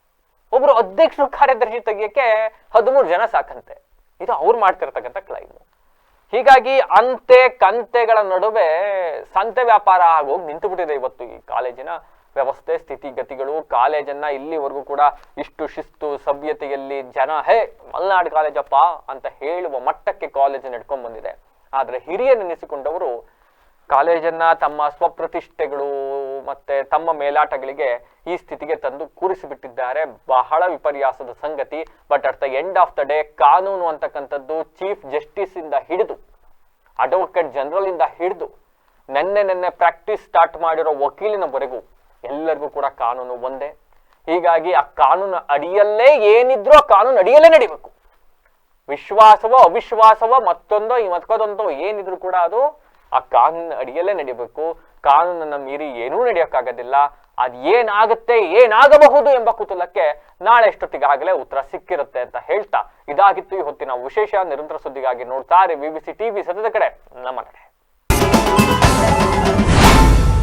A: ಒಬ್ರು ಅಧ್ಯಕ್ಷರು ಕಾರ್ಯದರ್ಶಿ ತೆಗಿಯಕ್ಕೆ ಹದಿಮೂರು ಜನ ಸಾಕಂತೆ. ಇದು ಅವ್ರು ಮಾಡ್ತಿರ್ತಕ್ಕಂಥ ಕ್ಲೈಮ್. ಹೀಗಾಗಿ ಅಂತೆ ಕಂತೆಗಳ ನಡುವೆ ಸಂತೆ ವ್ಯಾಪಾರ ಆಗೋಗಿ ನಿಂತು ಬಿಟ್ಟಿದೆ ಇವತ್ತು ಈ ಕಾಲೇಜಿನ ವ್ಯವಸ್ಥೆ, ಸ್ಥಿತಿಗತಿಗಳು, ಕಾಲೇಜನ್ನ ಇಲ್ಲಿವರೆಗೂ ಕೂಡ ಇಷ್ಟು ಶಿಸ್ತು, ಸಭ್ಯತೆಯಲ್ಲಿ ಜನ, ಹೇ, ಮಲ್ನಾಡು ಕಾಲೇಜಪ್ಪ ಅಂತ ಹೇಳುವ ಮಟ್ಟಕ್ಕೆ ಕಾಲೇಜ್ ನಡ್ಕೊಂಡ್ ಬಂದಿದೆ. ಆದ್ರೆ ಹಿರಿಯರೆನಿಸಿಕೊಂಡವರು ಕಾಲೇಜನ್ನ ತಮ್ಮ ಸ್ವಪ್ರತಿಷ್ಠೆಗಳು ಮತ್ತೆ ತಮ್ಮ ಮೇಲಾಟಗಳಿಗೆ ಈ ಸ್ಥಿತಿಗೆ ತಂದು ಕೂರಿಸಿಬಿಟ್ಟಿದ್ದಾರೆ. ಬಹಳ ವಿಪರ್ಯಾಸದ ಸಂಗತಿ. But at the end of the day ಕಾನೂನು ಅಂತಕ್ಕಂಥದ್ದು ಚೀಫ್ ಜಸ್ಟಿಸ್ ಇಂದ ಹಿಡಿದು, ಅಡ್ವೊಕೇಟ್ ಜನರಲ್ ಇಂದ ಹಿಡಿದು, ನೆನ್ನೆ ನೆನ್ನೆ ಪ್ರಾಕ್ಟೀಸ್ ಸ್ಟಾರ್ಟ್ ಮಾಡಿರೋ ವಕೀಲಿನವರೆಗೂ ಎಲ್ಲರಿಗೂ ಕೂಡ ಕಾನೂನು ಒಂದೇ. ಹೀಗಾಗಿ ಆ ಕಾನೂನು ಅಡಿಯಲ್ಲೇ ಏನಿದ್ರೂ ಆ ಕಾನೂನು ಅಡಿಯಲ್ಲೇ ನಡಿಬೇಕು. ವಿಶ್ವಾಸವೋ ಅವಿಶ್ವಾಸವೋ ಮತ್ತೊಂದೋ ಈ ಮತ್ಕೋದೊಂದೋ ಏನಿದ್ರು ಕೂಡ ಅದು ಆ ಕಾನೂನು ಅಡಿಯಲ್ಲೇ ನಡಿಬೇಕು. ಕಾನೂನನ್ನ ಮೀರಿ ಏನೂ ನಡೆಯೋಕ್ಕಾಗೋದಿಲ್ಲ. ಅದ್ ಏನಾಗುತ್ತೆ, ಏನಾಗಬಹುದು ಎಂಬ ಕುತೂಹಲಕ್ಕೆ ನಾಳೆ ಎಷ್ಟೊತ್ತಿಗಾಗಲೇ ಉತ್ತರ ಸಿಕ್ಕಿರುತ್ತೆ ಅಂತ ಹೇಳ್ತಾ ಇದಾಗಿತ್ತು ಈ ಹೊತ್ತಿನ ವಿಶೇಷ ನಿರಂತರ ಸುದ್ದಿಗಾಗಿ ನೋಡ್ತಾರೆ ಬಿಬಿಸಿ ಟಿವಿ ಸತತ ಕಡೆ. ನಮ್ಮ ನಡೆ